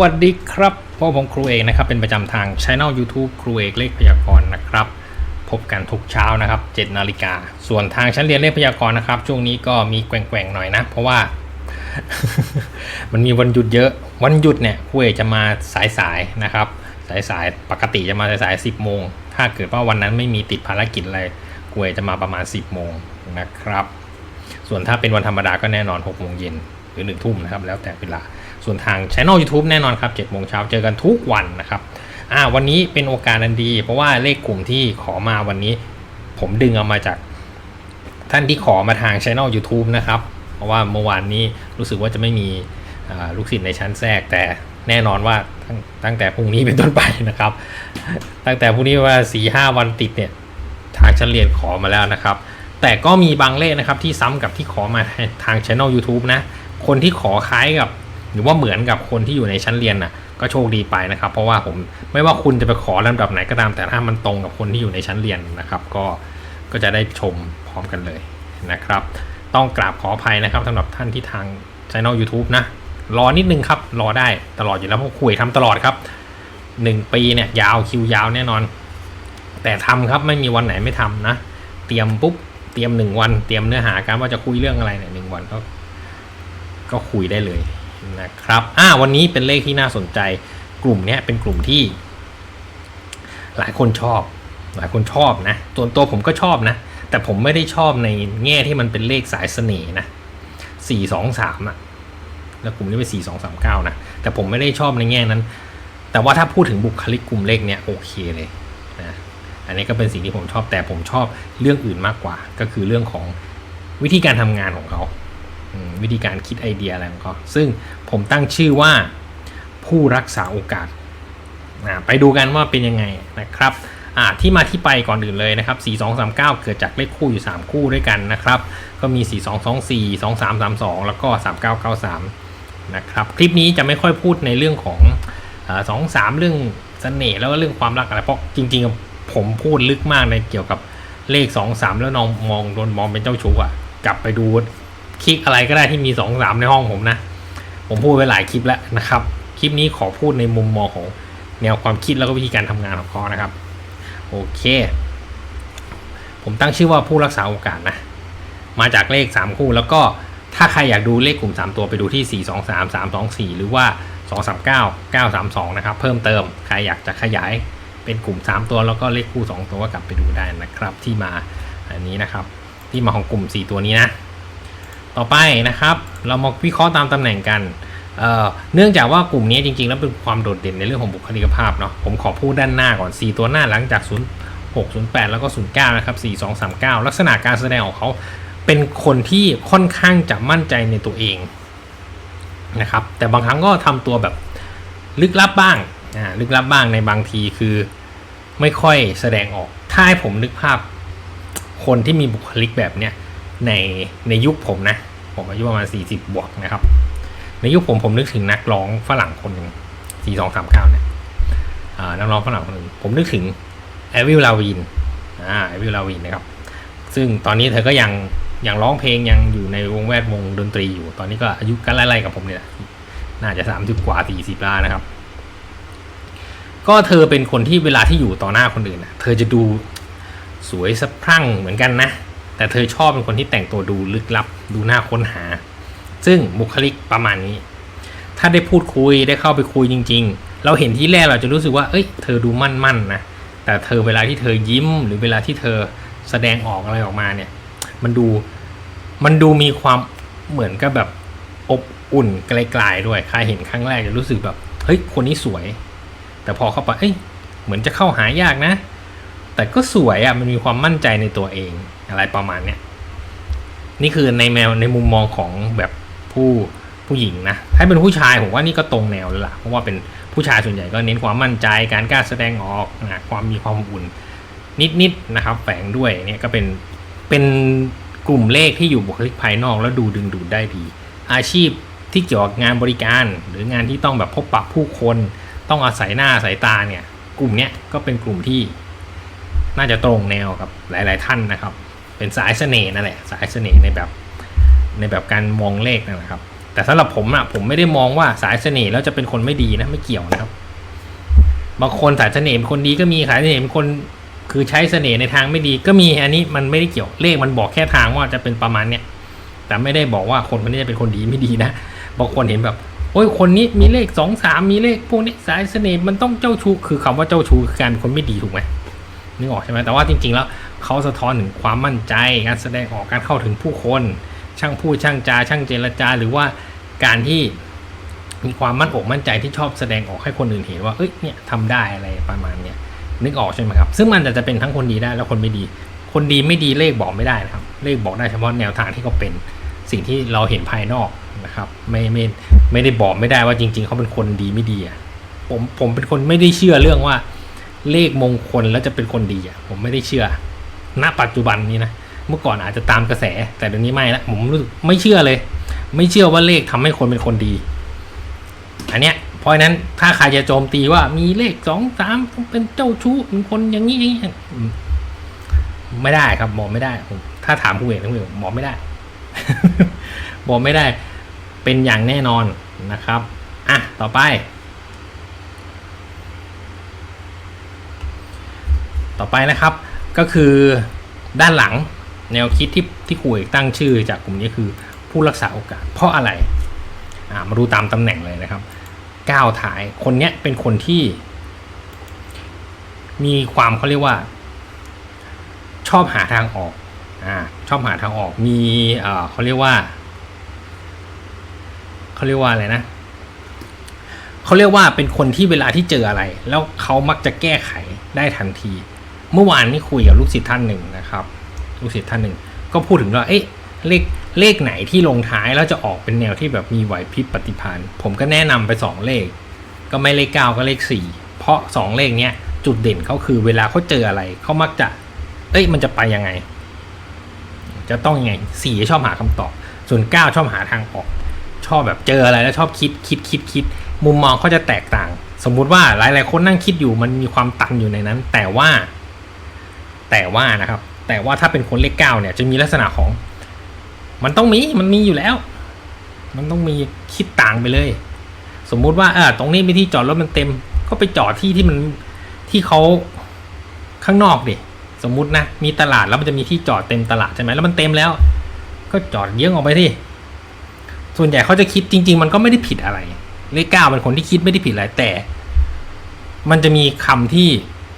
วัสดีครับพวกผมครูเอกนะครับ เป็นประจำทางช anel YouTube ครูเอกเลขพยากรณ์นะครับ พบกันทุกเช้านะครับ7นาฬิกา ส่วนทางชั้นเรียนเลขพยากรณ์นะครับ ช่วงนี้ก็มีแกว่งๆหน่อยนะ เพราะว่า มันมีวันหยุดเยอะ วันหยุดเนี่ยครูเอกจะมาสายๆนะครับ สายๆปกติจะมาสายๆ10โมงถ้าเกิดว่าวันนั้นไม่มีติดภารกิจอะไรครูเอกจะมาประมาณ 10โมงนะครับ ส่วนถ้าเป็นวันธรรมดาก็แน่นอน6โมงเย็นหรือ1ทุ่มนะครับ แล้วแต่เวลา ส่วนทาง Channel YouTube แน่นอนครับ7โมงเช้าเจอกันทุกวันนะครับอ่าวันนี้เป็นโอกาสอันดี เพราะว่าเลขกลุ่มที่ขอมาวันนี้ ผมดึงเอามาจาก ท่านที่ขอมาทาง Channel YouTube นะครับเพราะว่าเมื่อวานนี้รู้สึกว่าจะไม่มีลูกศิษย์ในชั้นแทรกแต่แน่นอนว่าตั้งตั้งแต่พรุ่งนี้เป็นต้นไปนะครับ ตั้งแต่พรุ่งนี้ว่า4ีหวันติดเนี่ยทางชั้นเรียนขอมาแล้วนะครับ แต่ก็มีบางเลขนะครับที่ซ้ำกับที่ขอมาทาง Channel YouTube นะ คนที่ขอคล้ายกับ หรือว่าเหมือนกับคนที่อยู่ในชั้นเรียนน่ะก็โชคดีไปนะครับ เพราะว่าผมไม่ว่าคุณจะไปขอลำดับไหนก็ตาม แต่ถ้ามันตรงกับคนที่อยู่ในชั้นเรียนนะครับ ก็ก็จะได้ชมพร้อมกันเลยนะครับ ต้องกราบขออภัยนะครับสำหรับท่านที่ทางช่อง YouTube นะ รอนิดนึงครับ รอได้ตลอดอยู่แล้วเพราะคุยทำตลอดครับหนึ่งปีเนี่ยยาวคิวยาวแน่นอน แต่ทำครับไม่มีวันไหนไม่ทำนะ เตรียมปุ๊บเตรียมหนึ่งวัน เตรียมเนื้อหาการว่าจะคุยเรื่องอะไรเนี่ยหนึ่งวันก็ก็คุยได้เลย นะครับอ่าวันนี้เป็นเลขที่น่าสนใจ กลุ่มเนี้ยเป็นกลุ่มที่ หลายคนชอบ หลายคนชอบนะตัวตัวผมก็ชอบนะ แต่ผมไม่ได้ชอบในแง่ที่มันเป็นเลขสายเสน่ห์นะสี่สองสามอะแล้วกลุ่มนี้เป็นสี่สองสามเก้านะ แต่ผมไม่ได้ชอบในแง่นั้น แต่ว่าถ้าพูดถึงบุคลิกกลุ่มเลขเนี้ยโอเคเลยนะอันนี้ก็เป็นสิ่งที่ผมชอบแต่ผมชอบเรื่องอื่นมากกว่า ก็คือเรื่องของวิธีการทำงานของเขา วิธีการคิดไอเดียอะไรของเขาซึ่งผมตั้งชื่อว่าผู้รักษาโอกาส ไปดูกันว่าเป็นยังไงนะครับที่มาที่ไปก่อนอื่นเลยนะครับ 4 2 3 9 เกิดจากเลขคู่อยู่ 3 คู่ด้วยกันนะครับ ก็มี 4 2 2 4 2 3 3 2 แล้วก็ 3 9 9 3 นะครับ คลิปนี้จะไม่ค่อยพูดในเรื่องของสองสามเรื่องเสน่ห์แล้วก็เรื่องความรักอะไร เพราะจริงๆ ผมพูดลึกมากในเกี่ยวกับเลข 2 3 แล้วน้องมองโดนมองเป็นเจ้าชู้อะ กลับไปดู คลิกอะไรก็ได้ที่มีสองสามในห้องผมนะ ผมพูดไปหลายคลิปแล้วนะครับ คลิปนี้ขอพูดในมุมมองของแนวความคิดแล้วก็วิธีการทำงานของเขานะครับ โอเค ผมตั้งชื่อว่าผู้รักษาโอกาสนะ มาจากเลข 3 คู่แล้วก็ถ้าใครอยากดูเลขกลุ่ม 3 ตัวไปดูที่ 4 2 3 3 2 4 หรือว่า 2 3 9 9 3 2 นะครับ เพิ่มเติมใครอยากจะขยายเป็นกลุ่ม 3 ตัวแล้วก็เลขคู่ 2 ตัวก็กลับไปดูได้นะครับ ที่มาอันนี้นะครับ ที่มาของกลุ่ม 4 ตัวนี้นะ ต่อไปนะครับ เรามาวิเคราะห์ตามตำแหน่งกันเเนื่องจากว่ากลุ่มนี้จริงๆ แล้วเป็นความโดดเด่นในเรื่องของบุคลิกภาพเนาะผมขอพูดด้านหน้าก่อน 4 ตัวหน้าหลังจาก 0 6 0 8 แล้วก็ 09 นะครับ 4 2 3 9 ลักษณะการแสดงของเขาเป็นคนที่ค่อนข้างจะมั่นใจในตัวเองนะครับแต่บางครั้งก็ทำตัวแบบลึกลับบ้างอ่าลึกลับบ้างในบางทีคือไม่ค่อยแสดงออก ถ้าให้ผมนึกภาพคนที่มีบุคลิกแบบเนี้ยในในยุคผมนะ ผมอายุประมาณ 40 บวกนะครับ ในยุคผมผมนึกถึงนักร้องฝรั่งคนหนึ่ง4 2 3 9เนี่ยนักร้องฝรั่งคนหนึ่งผมนึกถึงแอวิลลาวินอ่าแอวิลลาวินนะครับ ซึ่งตอนนี้เธอก็ยังยังร้องเพลงยังอยู่ในวงแวดวงดนตรีอยู่ ตอนนี้ก็อายุกันไล่ๆกับผมเนี่ยน่าจะ30กว่า40ล้านะครับ ก็เธอเป็นคนที่เวลาที่อยู่ต่อหน้าคนอื่นนะเธอจะดูสวยสะพรั่งเหมือนกันนะ แต่เธอชอบเป็นคนที่แต่งตัวดูลึกลับ ดูน่าค้นหา ซึ่งบุคลิกประมาณนี้ ถ้าได้พูดคุยได้เข้าไปคุยจริง ๆ เราเห็นที่แรกเราจะรู้สึกว่า เอ้ย เธอดูมั่นๆนนะ แต่เธอเวลาที่เธอยิ้ม หรือเวลาที่เธอแสดงออกอะไรออกมาเนี่ย มันดู มันดูมีความเหมือนกับแบบอบอุ่นไกลๆด้วย ใครเห็นครั้งแรกจะรู้สึกแบบ เฮ้ย คนนี้สวย แต่พอเข้าไป เอ้ย เหมือนจะเข้าหายากนะ แต่ก็สวยอะ่ะ มันมีความมั่นใจในตัวเอง อะไรประมาณเนี้ยนี่คือในแนวในมุมมองของแบบผู้ผู้หญิงนะ ถ้าเป็นผู้ชายผมว่านี่ก็ตรงแนวเลยล่ะ เพราะว่าเป็นผู้ชายส่วนใหญ่ก็เน้นความมั่นใจการกล้าแสดงออกนะความมีความอุ่นนิดๆนะครับ แฝงด้วยเนี่ยก็เป็นเป็นกลุ่มเลขที่อยู่บุคลิกภายนอกแล้วดูดึงดูดได้ดี อาชีพที่เกี่ยวกับงานบริการ หรืองานที่ต้องแบบพบปะผู้คน ต้องอาศัยหน้าอาศัยตาเนี่ย กลุ่มเนี้ยก็เป็นกลุ่มที่น่าจะตรงแนวกับหลาย ๆ ท่านนะครับ เป็นสายเสน่ห์นั่นแหละสายเสน่ห์ในแบบในแบบการมองเลขนะครับ แต่สำหรับผมอะผมไม่ได้มองว่าสายเสน่ห์แล้วจะเป็นคนไม่ดีนะไม่เกี่ยวนะครับ บางคนสายเสน่ห์เป็นคนดีก็มีสายเสน่ห์เป็นคนคือใช้เสน่ห์ในทางไม่ดีก็มีอันนี้มันไม่ได้เกี่ยวเลขมันบอกแค่ทางว่าจะเป็นประมาณเนี้ยแต่ไม่ได้บอกว่าคนคนนี้จะเป็นคนดีไม่ดีนะบางคนเห็นแบบโอ้ยคนนี้มีเลขสองสามมีเลขพวกนี้สายเสน่ห์มันต้องเจ้าชู้คือคำว่าเจ้าชู้คือการเป็นคนไม่ดีถูกไหมนึกออกใช่ไหมแต่ว่าจริงๆแล้ว เขาสะท้อนถึงความมั่นใจการแสดงออกการเข้าถึงผู้คน ช่างพูดช่างจา ช่างเจรจา หรือว่าการที่มีความมั่นอกมั่นใจที่ชอบแสดงออกให้คนอื่นเห็นว่าเอ้ยเนี่ยทำได้อะไรประมาณเนี้ยนึกออกใช่ไหมครับ ซึ่งมันจะจะเป็นทั้งคนดีได้และคนไม่ดี คนดีไม่ดีเลขบอกไม่ได้นะครับ เลขบอกได้เฉพาะแนวทางที่เขาเป็นสิ่งที่เราเห็นภายนอกนะครับไม่ไม่ไม่ได้บอกไม่ได้ว่าจริง ๆ เขาเป็นคนดีไม่ดีอะผมผมเป็นคนไม่ได้เชื่อเรื่องว่า เลขมงคลแล้วจะเป็นคนดีอะผมไม่ได้เชื่อ ณปัจจุบันนี้นะเมื่อก่อนอาจจะตามกระแส แต่เดี๋ยวนี้ไม่ละผมรู้สึกไม่เชื่อเลย ไม่เชื่อว่าเลขทำให้คนเป็นคนดี อันเนี้ยเพราะนั้นถ้าใครจะโจมตีว่ามีเลขสองสามเป็นเจ้าชู้เป็นคนอย่างนี้อย่างนี้ไม่ได้ครับบอกไม่ได้ผมถ้าถามผู้เอกผู้เอกบอกไม่ได้บอกไม่ได้ เป็นอย่างแน่นอนนะครับอะต่อไป ต่อไปนะครับ ก็คือด้านหลังแนวคิดที่ที่ครูเอกตั้งชื่อจากกลุ่มนี้คือผู้รักษาโอกาส เพราะอะไรอ่ามาดูตามตำแหน่งเลยนะครับก้าวถ่ายคนเนี้ยเป็นคนที่ มีความเขาเรียกว่า ชอบหาทางออกอ่าชอบหาทางออกมีเอ่อเขาเรียกว่าเขาเรียกว่าอะไรนะเขาเรียกว่าเป็นคนที่เวลาที่เจออะไร แล้วเขามักจะแก้ไขได้ทันที เมื่อวานนี้คุยกับลูกศิษย์ท่านหนึ่งนะครับ ลูกศิษย์ท่านหนึ่งก็พูดถึงว่าเอ๊ะเลขเลขไหนที่ลงท้ายแล้วจะออกเป็นแนวที่แบบมีไหวพริบปฏิภาณผมก็แนะนำไปสองเลข ก็ไม่เลขเก้าก็เลขสี่เพราะสองเลขเนี้ยจุดเด่นเขาคือเวลาเขาเจออะไรเขามักจะ เอ้ยมันจะไปยังไง จะต้องยังไงสี่ชอบหาคำตอบ ส่วนเก้าชอบหาทางออก ชอบแบบเจออะไรแล้วชอบคิดคิดคิดคิดมุมมองเขาจะแตกต่าง สมมุติว่าหลายๆคนนั่งคิดอยู่มันมีความตันอยู่ในนั้น แต่ว่า แต่ว่านะครับ แต่ว่าถ้าเป็นคนเลขเก้าเนี่ยจะมีลักษณะของ มันต้องมีมันมีอยู่แล้ว มันต้องมีคิดต่างไปเลย สมมุติว่าเออตรงนี้มีที่จอดรถมันเต็ม ก็ไปจอดที่ที่มันที่เขาข้างนอกดิสมมุตินะมีตลาดแล้วมันจะมีที่จอดเต็มตลาดใช่ไหมแล้วมันเต็มแล้ว ก็จอดเยื่องออกไปที่ส่วนใหญ่เขาจะคิดจริง ๆ มันก็ไม่ได้ผิดอะไรเลขเก้าเป็นคนที่คิดไม่ได้ผิดอะไรแต่ มันจะมีคำที่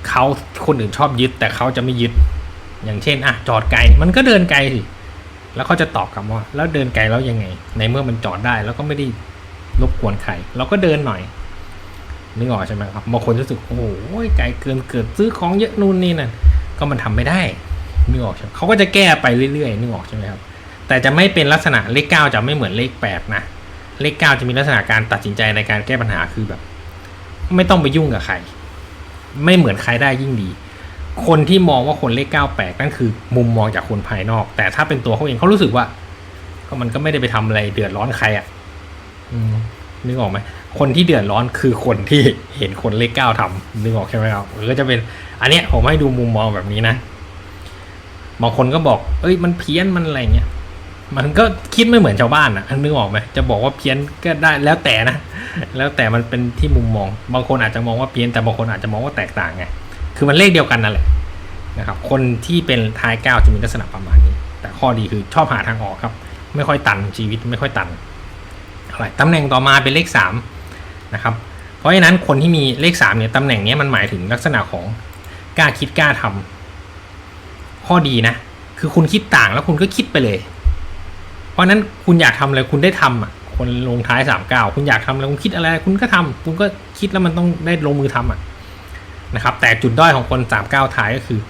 เขาคนอื่นชอบยึด แต่เขาจะไม่ยึด อย่างเช่นอะจอดไกลมันก็เดินไกลสิแล้วเขาจะตอบกลับว่า แล้วเดินไกลแล้วยังไง ในเมื่อมันจอดได้ แล้วก็ไม่ได้รบกวนใครเราก็เดินหน่อยนึกออกใช่ไหมครับบางคนรู้สึกโอ้โหไกลเกินเกิดซื้อของเยอะนู่นนี่นั่นก็มันทำไม่ได้นึกออกใช่ไหมเขาก็จะแก้ไปเรื่อยๆนึกออกใช่ไหมครับแต่จะไม่เป็นลักษณะเลขเก้าจะไม่เหมือนเลขแปดนะเลขเก้าจะมีลักษณะการตัดสินใจในการแก้ปัญหาคือแบบ ไม่ต้องไปยุ่งกับใคร ไม่เหมือนใครได้ยิ่งดี คนที่มองว่าคนเลขเก้าแปลกนั่นคือ มุมมองจากคนภายนอก แต่ถ้าเป็นตัวเขาเองเขารู้สึกว่า ก็มันก็ไม่ได้ไปทำอะไรเดือดร้อนใครอะ่ะอืมนึกออกไหมคนที่เดือดร้อนคือคนที่เห็นคนเลขเก้าทำนึกออกใช่ไหมครับหรือก็จะเป็น อันเนี้ยผมให้ดูมุมมองแบบนี้นะบางคนก็บอก เอ้ยมันเพี้ยนมันอะไรเงี้ย มันก็คิดไม่เหมือนชาวบ้านอะนึกออกไหมจะบอกว่าเพี้ยนก็ได้แล้วแต่นะ แล้วแต่มันเป็นที่มุมมอง บางคนอาจจะมองว่าเพี้ยนแต่บางคนอาจจะมองว่าแตกต่างไง คือมันเลขเดียวกันนั่นแหละนะครับ คนที่เป็นท้ายเก้าจะมีลักษณะประมาณนี้ แต่ข้อดีคือชอบหาทางออกครับ ไม่ค่อยตันชีวิตไม่ค่อยตันอะไรตำแหน่งต่อมาเป็นเลขสามนะครับ เพราะฉะนั้นคนที่มีเลขสามเนี่ยตำแหน่งนี้มันหมายถึงลักษณะของกล้าคิดกล้าทำข้อดีนะ คือคุณคิดต่างแล้วคุณก็คิดไปเลย ราะนั้นคุณอยากทำอะไรคุณได้ทำอะ คนลงท้ายสามเก้าคุณอยากทำอะไรคุณคิดอะไร คุณก็ทำคุณก็คิดแล้วมันต้องได้ลงมือทำอะนะครับ แต่จุดด้อยของคนสามเก้าท้ายก็คือ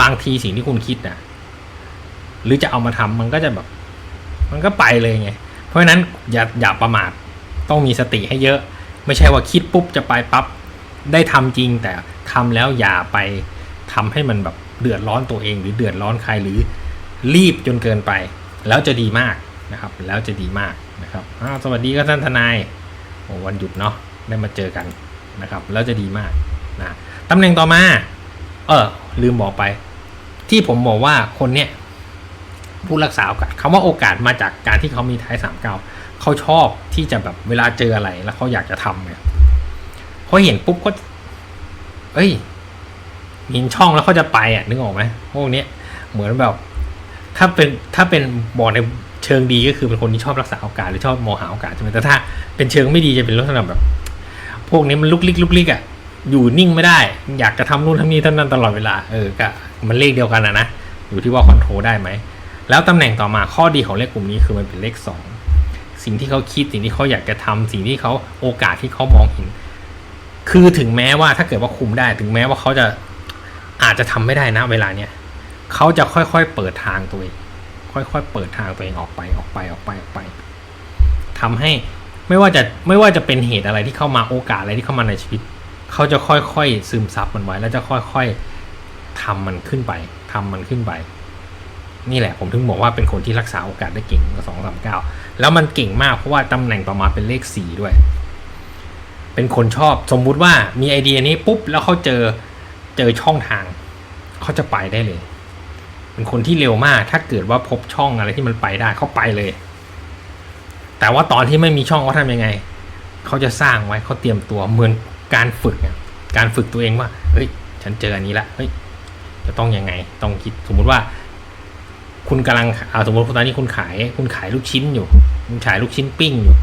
บางทีสิ่งที่คุณคิดนะหรือจะเอามาทำมันก็จะแบบ มันก็ไปเลยไง เพราะฉะนั้นอย่าอย่าประมาทต้องมีสติให้เยอะ ไม่ใช่ว่าคิดปุ๊บจะไปปั๊บได้ทำจริง แต่ทำแล้วอย่าไปทำให้มันแบบเดือดร้อนตัวเอง หรือเดือดร้อนใครหรือรีบจนเกินไป แล้วจะดีมาก นะครับ แล้วจะดีมากนะครับสวัสดีครับท่านทนายวันหยุดเนาะได้มาเจอกันนะครับ แล้วจะดีมากนะตำแหน่งต่อมา เออลืมบอกไป ที่ผมบอกว่าคนเนี้ยผู้รักษาโอกาสคำว่าโอกาสมาจากการที่เขามีท้ายสามเก้าเขาชอบที่จะแบบเวลาเจออะไร แล้วเขาอยากจะทำเนี่ยเขาเห็นปุ๊บก็ เอ้ยมีช่องแล้วเขาจะไปอะนึกออกไหมพวกนี้เหมือนแบบ ถ้าเป็นถ้าเป็นบอกใน เชิงดีก็คือเป็นคนที่ชอบรักษาโอกาสหรือชอบมองหาโอกาสใช่ไหมแต่ถ้า เป็นเชิงไม่ดีจะเป็นลักษณะแบบ พวกนี้มันลุกลิกลุกลิกอะอยู่นิ่งไม่ได้ อยากจะทำนู่นทำนี่ท่านั้นตลอดเวลาเออก็มันเลขเดียวกันนะนะอยู่ที่ว่าคอนโทรลได้ไหมแล้วตำแหน่งต่อมาข้อดีของเลขกลุ่มนี้คือมันเป็นเลขสองสิ่งที่เขาคิดสิ่งที่เขาอยากจะทำสิ่งที่เขาโอกาสที่เขามองเห็นคือถึงแม้ว่าถ้าเกิดว่าคุมได้ ถึงแม้ว่าเขาจะอาจจะทำไม่ได้นะเวลาเนี้ยเขาจะค่อยๆเปิดทางตัวเอง ค่อยๆ เปิดทางตัวเองออกไปออกไปออกไปออกไปทำให้ไม่ว่าจะไม่ว่าจะเป็นเหตุอะไรที่เข้ามาโอกาสอะไรที่เข้ามาในชีวิต เขาจะค่อยๆซึมซับมันไว้ แล้วจะค่อยๆทำมันขึ้นไปทำมันขึ้นไป นี่แหละผมถึงบอกว่าเป็นคนที่รักษาโอกาสได้เก่งกว่าสองสามเก้าแล้วมันเก่งมากเพราะว่าตำแหน่งต่อมาเป็นเลขสี่ด้วย เป็นคนชอบสมมุติว่ามีไอเดียนี้ปุ๊บแล้วเขาเจอเจอช่องทางเขาจะไปได้เลย เป็นคนที่เร็วมาก ถ้าเกิดว่าพบช่องอะไรที่มันไปได้เขาไปเลย แต่ว่าตอนที่ไม่มีช่องเขาทำยังไง เขาจะสร้างไว้เขาเตรียมตัวเหมือนการฝึกการฝึกตัวเองว่าเฮ้ย ฉันเจออันนี้ละเฮ้ยจะต้องยังไง ต้องคิดสมมุติว่า คุณกำลังเอาสมมติตอนนี้คุณขาย คุณขายลูกชิ้นอยู่ คุณขายลูกชิ้นปิ้งอยู่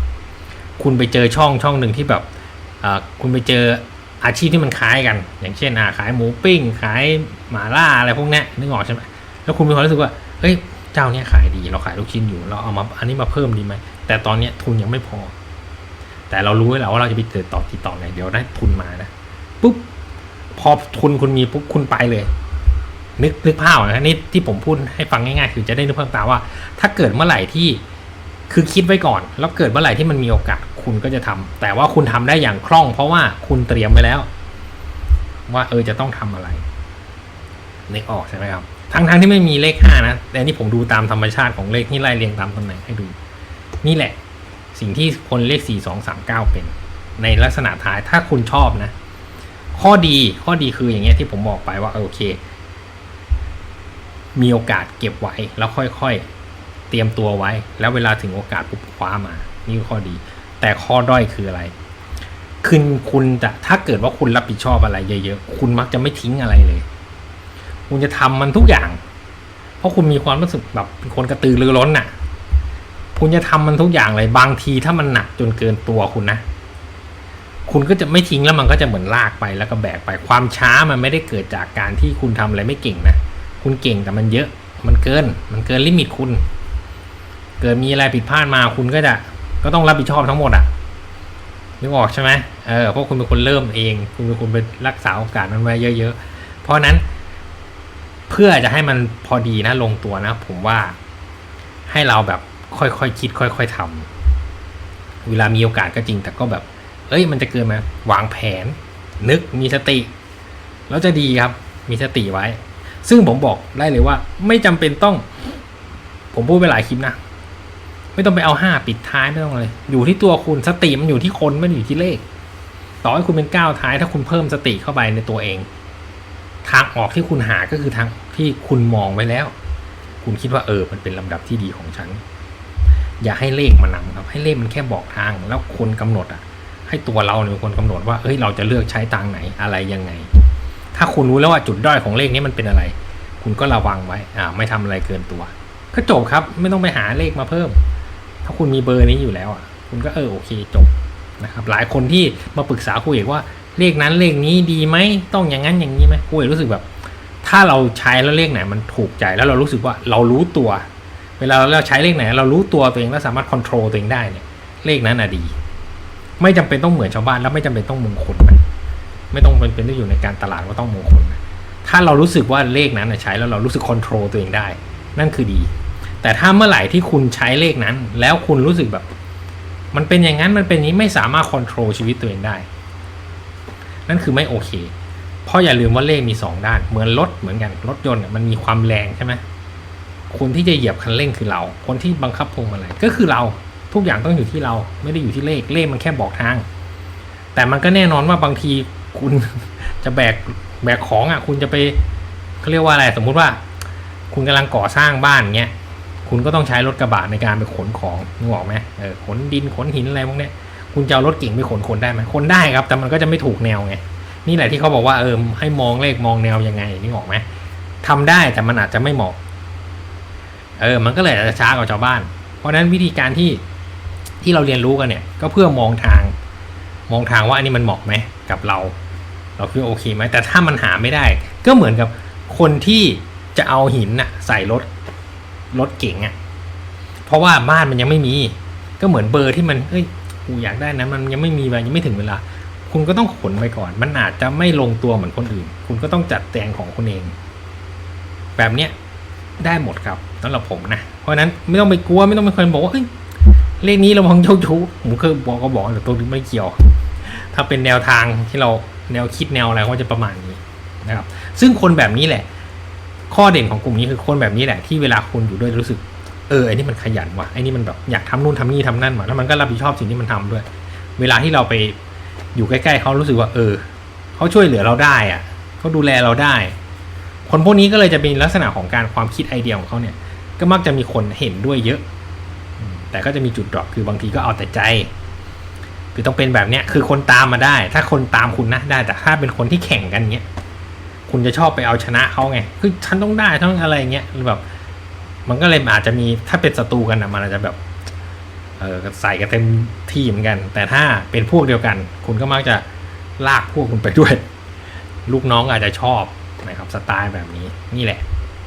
คุณไปเจอช่องช่องหนึ่งที่แบบคุณไปเจออาชีพที่มันคล้ายกัน อย่างเช่นอ่าขายหมูปิ้ง ขายหมาล่าอะไรพวกนี้นึกออกใช่ไหม แล้วคุณมีความรู้สึกว่าเฮ้ยเจ้าเนี้ยขายดี เราขายลูกชิ้นอยู่ เราเอามาอันนี้มาเพิ่มดีไหมแต่ตอนเนี้ยทุนยังไม่พอ แต่เรารู้แล้วว่าเราจะไปติดต่อติดต่อไหนเดี๋ยวได้ทุนมานะปุ๊บพอทุนคุณมีปุ๊บคุณไปเลย นึกนึกภาพนะนี่ที่ผมพูดให้ฟังง่ายๆ คือจะได้นึกภาพตามว่า ถ้าเกิดเมื่อไหร่ที่คือคิดไว้ก่อน แล้วเกิดเมื่อไหร่ที่มันมีโอกาสคุณก็จะทำแต่ว่าคุณทำได้อย่างคล่อง เพราะว่าคุณเตรียมไว้แล้ว ว่าเออจะต้องทำอะไรนึกออกใช่ไหมครับ ทั้งทั้งที่ไม่มีเลขห้านะแต่นี่ผมดูตามธรรมชาติของเลขที่ไล่เรียงตามตำแหน่งให้ดู นี่แหละ สิ่งที่คนเลขสี่สองสามเก้าเป็น ในลักษณะท้ายถ้าคุณชอบนะ ข้อดีข้อดีคืออย่างเงี้ยที่ผมบอกไปว่าโอเค มีโอกาสเก็บไว้แล้วค่อยๆ เตรียมตัวไว้ แล้วเวลาถึงโอกาสปุ๊บคว้ามา นี่คือข้อดี แต่ข้อด้อยคืออะไรคือคุณจะถ้าเกิดว่าคุณรับผิดชอบอะไรเยอะๆ คุณมักจะไม่ทิ้งอะไรเลย คุณจะทำมันทุกอย่าง เพราะคุณมีความรู้สึกแบบเป็นคนกระตือรือร้นน่ะ คุณจะทำมันทุกอย่างเลยบางทีถ้ามันหนักจนเกินตัวคุณนะ คุณก็จะไม่ทิ้งแล้วมันก็จะเหมือนลากไปแล้วก็แบกไปความช้ามันไม่ได้เกิดจากการที่คุณทำอะไรไม่เก่งนะคุณเก่งแต่มันเยอะ มันเกิน มันเกินลิมิตคุณ เกิดมีอะไรผิดพลาดมาคุณก็จะก็ต้องรับผิดชอบทั้งหมดอะนึกออกใช่ไหมเออเพราะคุณเป็นคนเริ่มเอง คุณเป็นคนไปรักษาโอกาสนั้นไว้เยอะ ๆ เพราะนั้น เพื่อจะให้มันพอดีนะลงตัวนะ ผมว่าให้เราแบบค่อยๆคคิด ค่อย ๆทำเวลามีโอกาสก็จริง แต่ก็แบบ เอ้ย มันจะเกินไหมวางแผน นึกมีสติ แล้วจะดีครับ มีสติไว้ ซึ่งผมบอกได้เลยว่า ไม่จำเป็นต้อง ผมพูดไปหลายคลิปนะ ไม่ต้องไปเอาห้าปิดท้ายไม่ต้องเลยอยู่ที่ตัวคุณสติมันอยู่ที่คนไม่ได้อยู่ที่เลข ต่อให้คุณเป็นก้าวท้าย ถ้าคุณเพิ่มสติเข้าไปในตัวเอง ทางออกที่คุณหาก็คือทางที่คุณมองไว้แล้ว คุณคิดว่าเออ มันเป็นลำดับที่ดีของฉัน อย่าให้เลขมานำครับ ให้เลขมันแค่บอกทาง แล้วคนกำหนดอะ ให้ตัวเราเนี่ยเป็นคนกำหนดว่าเอ้ยเราจะเลือกใช้ตังไหนอะไรยังไง ถ้าคุณรู้แล้วว่าจุดด้อยของเลขนี้มันเป็นอะไร คุณก็ระวังไว้อ่าไม่ทำอะไรเกินตัวก็จบครับ ไม่ต้องไปหาเลขมาเพิ่ม ถ้าคุณมีเบอร์นี้อยู่แล้วอะ คุณก็เออโอเคจบนะครับ หลายคนที่มาปรึกษาครูเอกว่า เลขนั้นเลขนี้ดีไหมต้องอย่างนั้นอย่างนี้ไหมครูเอกรู้สึกแบบ ถ้าเราใช้แล้วเลขไหนมันถูกใจแล้วเรารู้สึกว่าเรารู้ตัว เวลาเราใช้เลขไหน เรารู้ตัวตัวเองแล้วสามารถควบคุมตัวเองได้เนี่ย เลขนั้นอะดี ไม่จำเป็นต้องเหมือนชาวบ้านแล้วไม่จำเป็นต้องมงคลนะไม่ต้องเป็นเป็นต้องอยู่ในการตลาดว่าต้องมงคลนะถ้าเรารู้สึกว่าเลขนั้นใช้แล้วเรารู้สึกควบคุมตัวเองได้ นั่นคือดี แต่ถ้าเมื่อไหร่ที่คุณใช้เลขนั้น แล้วคุณรู้สึกแบบ มันเป็นอย่างนั้นมันเป็นนี้ไม่สามารถควบคุมชีวิตตัวเองได้ นั่นคือไม่โอเค เพราะอย่าลืมว่าเลขมีสองด้าน เหมือนรถเหมือนกันรถยนต์มันมีความแรงใช่ไหมคนที่จะเหยียบคันเร่งคือเรา คนที่บังคับพวงมาลัยก็คือเราทุกอย่างต้องอยู่ที่เราไม่ได้อยู่ที่เลขเลขมันแค่บอกทาง แต่มันก็แน่นอนว่าบางทีคุณจะแบกแบกของอะ คุณจะไปเขาเรียกว่าอะไรสมมุติว่า คุณกำลังก่อสร้างบ้านเงี้ยคุณก็ต้องใช้รถกระบะในการไปขนของนึกออกไหมเออขนดินขนหินอะไรพวกเนี้ย คุณจะเอารถเก่งไปขนคนได้ไหมคนได้ครับ แต่มันก็จะไม่ถูกแนวไง นี่แหละที่เขาบอกว่าเออให้มองเลขมองแนวยังไงนึกออกไหมทำได้แต่มันอาจจะไม่เหมาะ เออ มันก็เลยอาจจะช้ากว่าชาวบ้าน เพราะฉะนั้นวิธีการที่ที่เราเรียนรู้กันเนี่ย ก็เพื่อมองทาง มองทางว่าอันนี้มันเหมาะไหมกับเรา เราคือโอเคไหมแต่ถ้ามันหาไม่ได้ ก็เหมือนกับคนที่จะเอาหินน่ะ ใส่รถรถเก๋งอะ เพราะว่าบ้านมันยังไม่มี ก็เหมือนเบอร์ที่มันเอ้ย กูอยากได้นะมันยังไม่มีมันยังไม่ถึงเวลา คุณก็ต้องขนไปก่อน มันอาจจะไม่ลงตัวเหมือนคนอื่น คุณก็ต้องจัดแต่งของคุณเอง แบบเนี้ยได้หมดครับสำหรับผมนะ เพราะนั้นไม่ต้องไปกลัวไม่ต้องไปคอยบอกว่าเฮ้ยเลขนี้เรามองเจ้าชู้ผมเคยบอกก็บอกแต่ตัวนี้ไม่เกี่ยว ถ้าเป็นแนวทางที่เราแนวคิดแนวอะไรก็จะประมาณนี้นะครับ ซึ่งคนแบบนี้แหละ ข้อเด่นของกลุ่มนี้คือคนแบบนี้แหละที่เวลาคุณอยู่ด้วยรู้สึก เออไอ้นี่มันขยันว่ะไอ้นี่มันแบบอยากทำนู่นทำนี่ทำนั่นว่ะแล้วมันก็รับผิดชอบสิ่งที่มันทำด้วย เวลาที่เราไปอยู่ใกล้ ๆเขารู้สึกว่า เออเขาช่วยเหลือเราได้อะเขาดูแลเราได้ คนพวกนี้ก็เลยจะเป็นลักษณะของการความคิดไอเดียของเขาเนี่ย ก็มักจะมีคนเห็นด้วยเยอะ แต่ก็จะมีจุดดรอปคือบางทีก็เอาแต่ใจคือต้องเป็นแบบเนี้ยคือคนตามมาได้ ถ้าคนตามคุณนะได้แต่ถ้าเป็นคนที่แข่งกันเนี้ยคุณจะชอบไปเอาชนะเขาไงคือฉันต้องได้ต้องอะไรเงี้ยหรือแบบ มันก็เลยอาจจะมีถ้าเป็นศัตรูกันนะมันอาจจะแบบเออใส่กันเต็มที่เหมือนกัน แต่ถ้าเป็นพวกเดียวกัน คุณก็มักจะลากพวกคุณไปด้วย ลูกน้องอาจจะชอบนะครับสไตล์แบบนี้นี่แหละ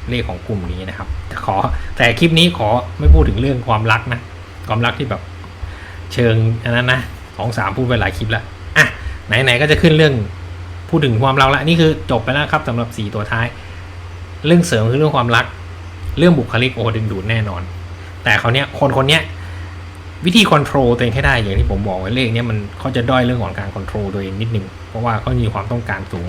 เลขของกลุ่มนี้นะครับแต่ขอแต่คลิปนี้ขอไม่พูดถึงเรื่องความรักนะความรักที่แบบเชิงอันนั้นนะสองสามพูดไปหลายคลิปแล้วอะไหนๆก็จะขึ้นเรื่องพูดถึงความรักแล้วนี่คือจบไปแล้วครับสำหรับสี่ตัวท้าย เรื่องเสริมคือเรื่องความรัก เรื่องบุคลิกโอดึงดูดแน่นอน แต่เขาเนี้ยคนคนเนี้ยวิธีคอนโทรลตัวเองให้ได้อย่างที่ผมบอกไว้เลขเนี้ยมันเขาจะด้อยเรื่องของการคอนโทรลตัวเองนิดนึงเพราะว่าเขามีความต้องการสูง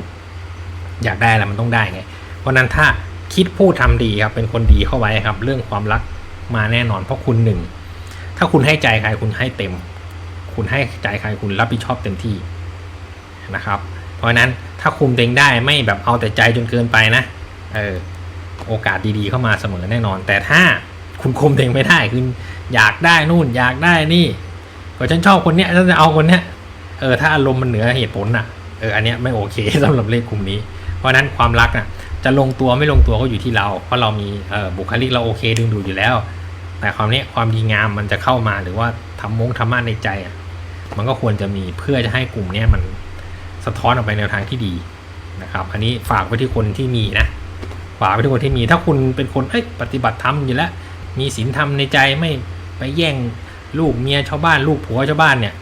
อยากได้อะไรมันต้องได้ไง เพราะนั้นถ้าคิดพูดทำดีครับเป็นคนดีเข้าไว้ครับ เรื่องความรักมาแน่นอน เพราะคุณหนึ่งถ้าคุณให้ใจใครคุณให้เต็ม คุณให้ใจใครคุณรับผิดชอบเต็มที่นะครับ เพราะฉะนั้นถ้าคุมตัวเองได้ไม่แบบเอาแต่ใจจนเกินไปนะ เออ โอกาสดีๆเข้ามาเสมอแน่นอน แต่ถ้าคุณคุมเองไม่ได้คุณอยากได้นู่นอยากได้นี่ก็ฉันชอบคนเนี้ยฉันจะเอาคนเนี้ยเออถ้าอารมณ์มันเหนือเหตุผลอะเอออันเนี้ยไม่โอเคสำหรับเลขกลุ่มนี้ เพราะฉะนั้นความรักน่ะจะลงตัวไม่ลงตัวก็อยู่ที่เรา เพราะเรามีเออบุคลิกเราโอเคดึงดูดอยู่แล้ว แต่ความนี้ความดีงามมันจะเข้ามาหรือว่าทำมงธรรมะในใจอะมันก็ควรจะมีเพื่อจะให้กลุ่มเนี้ยมันสะท้อนออกไปแนทางที่ดีนะครับ อันนี้ฝากไว้ที่คนที่มีนะ ฝาไว้ที่คนที่มี ถ้าคุณเป็นคนเอ้ยปฏิบัติธรรมอยู่แล้ว มีศีลธรรมในใจไม่ไปแย่งลูกเมียชาวบ้าน ลูกผัวชาวบ้านเนี่ย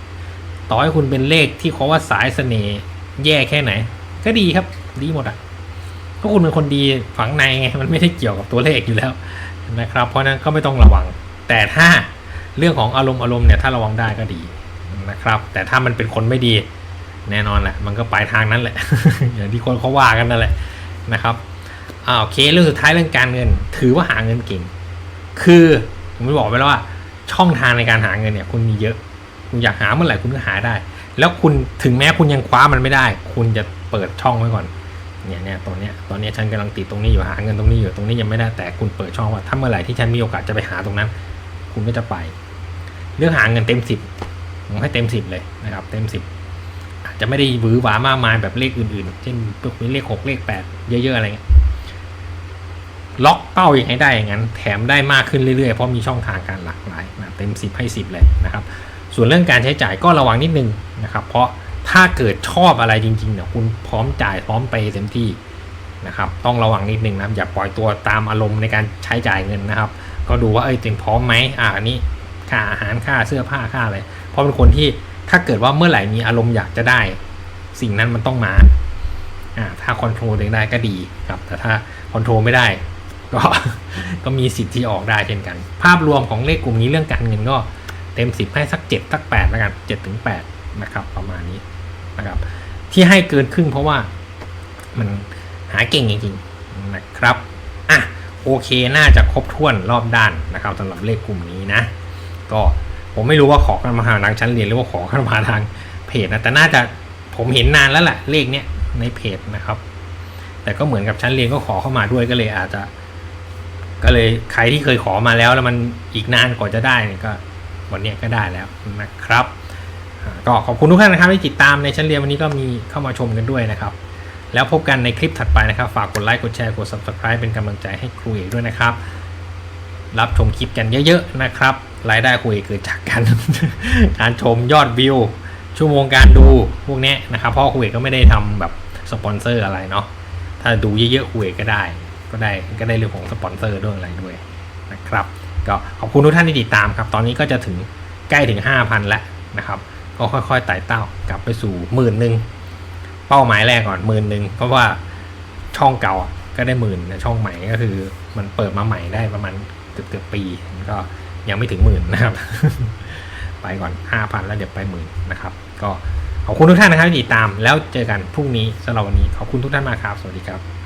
ต่อให้คุณเป็นเลขที่เขาว่าสายเสน่ห์แย่แค่ไหน ก็ดีครับ ดีหมดอะก็คุณเป็นคนดีฝังในไงมันไม่ได้เกี่ยวกับตัวเลขอยู่แล้วนะครับ เพราะฉะนั้นก็ไม่ต้องระวัง แต่ถ้าเรื่องของอารมณ์อารมณ์เนี่ยถ้าระวังได้ก็ดีนะครับ แต่ถ้ามันเป็นคนไม่ดีแน่นอนแหละ มันก็ปลายทางนั้นแหละ อย่างที่คนเขาว่ากันนั่นแหละนะครับ อ่าโอเคเรื่องสุดท้ายเรื่องการเงิน ถือว่าหาเงินเก่ง คือผมไม่บอกไปแล้วว่า ช่องทางในการหาเงินเนี่ย คุณมีเยอะ คุณอยากหาเมื่อไหร่คุณก็หาได้ แล้วคุณถึงแม้คุณยังคว้ามันไม่ได้ คุณจะเปิดช่องไว้ก่อนเนี่ยเนี่ยตรงเนี้ยตอนเนี้ยฉันกำลังติดตรงนี้อยู่หาเงินตรงนี้อยู่ตรงนี้ยังไม่ได้แต่คุณเปิดช่องว่าถ้าเมื่อไหร่ที่ฉันมีโอกาสจะไปหาตรงนั้น คุณก็จะไป เรื่องหาเงินเต็มสิบผมให้เต็มสิบเลยนะครับ เต็มสิบอาจจะไม่ได้หวือหวามากมายแบบเลขอื่นๆ เช่นพวกเลขหกเลขแปดเยอะๆอะไรเงี้ย ล็อกเป้าอย่างให้ได้อย่างนั้น แถมได้มากขึ้นเรื่อยๆ เพราะมีช่องทางการหลากหลายนะเต็มสิบให้สิบเลยนะครับ ส่วนเรื่องการใช้จ่ายก็ระวังนิดนึงนะครับ เพราะถ้าเกิดชอบอะไรจริงๆเนี่ยคุณพร้อมจ่ายพร้อมไปเต็มที่นะครับ ต้องระวังนิดนึงนะอย่าปล่อยตัวตามอารมณ์ในการใช้จ่ายเงินนะครับ ก็ดูว่าเอ้ยตัวเองพร้อมไหมอ่านี้ค่าอาหารค่าเสื้อผ้าค่าอะไรเพราะเป็นคนที่ถ้าเกิดว่าเมื่อไหร่มีอารมณ์อยากจะได้ สิ่งนั้นมันต้องมาอ่าถ้าคอนโทรลเองได้ก็ดีครับ แต่ถ้าคอนโทรลไม่ได้ ก็ก็มีสิทธิ์ที่ออกได้เช่นกัน ภาพรวมของเลขกลุ่มนี้เรื่องการเงินก็เต็มสิบให้สักเจ็ดสักแปดแล้วกันเจ็ดถึงแปดนะครับ ประมาณนี้นะครับ ที่ให้เกินครึ่งเพราะว่ามันหาเก่งจริงๆนะครับอะโอเคน่าจะครบถ้วนรอบด้านนะครับสำหรับเลขกลุ่มนี้นะ ก็ผมไม่รู้ว่าขอกันมาทางชั้นเรียนหรือว่าขอกันมาทางเพจนะแต่น่าจะผมเห็นนานแล้วแหละเลขเนี้ยในเพจนะครับ แต่ก็เหมือนกับชั้นเรียนก็ขอเข้ามาด้วยก็เลยอาจจะ ก็เลยใครที่เคยขอมาแล้วแล้วมันอีกนานกว่าจะได้เนี่ยก็วันนี้ก็ได้แล้วนะครับ ก็ขอบคุณทุกท่านนะครับที่ติดตามในชั้นเรียนวันนี้ก็มีเข้ามาชมกันด้วยนะครับ แล้วพบกันในคลิปถัดไปนะครับ ฝากกดไลค์กดแชร์กด subscribe เป็นกำลังใจให้ครูเอกด้วยนะครับ รับชมคลิปกันเยอะๆนะครับรายได้ครูเอกเกิดจากการการชมยอดวิวชั่วโมงการดูพวกนี้นะครับเพราะครูเอกก็ไม่ได้ทำแบบสปอนเซอร์อะไรเนาะถ้าดูเยอะๆครูเอกก็ได้ ก็ได้ก็ได้เรื่องของสปอนเซอร์ด้วยอะไรด้วยนะครับ ก็ขอบคุณทุกท่านที่ติดตามครับ ตอนนี้ก็จะถึงใกล้ถึง 5,000 แล้วนะครับ ก็ค่อยๆไต่เต้ากลับไปสู่หมื่นหนึ่งเป้าหมายแรกก่อนหมื่นหนึ่งเพราะว่าช่องเก่าก็ได้หมื่นช่องใหม่ก็คือมันเปิดมาใหม่ได้ประมาณเกือบเกือบๆปีมันก็ยังไม่ถึงหมื่นนะครับ ไปก่อน 5,000 แล้วเดี๋ยวไปหมื่นนะครับ ก็ขอบคุณทุกท่านนะครับที่ติดตามแล้วเจอกันพรุ่งนี้สำหรับวันนี้ขอบคุณทุกท่านมากครับ สวัสดีครับ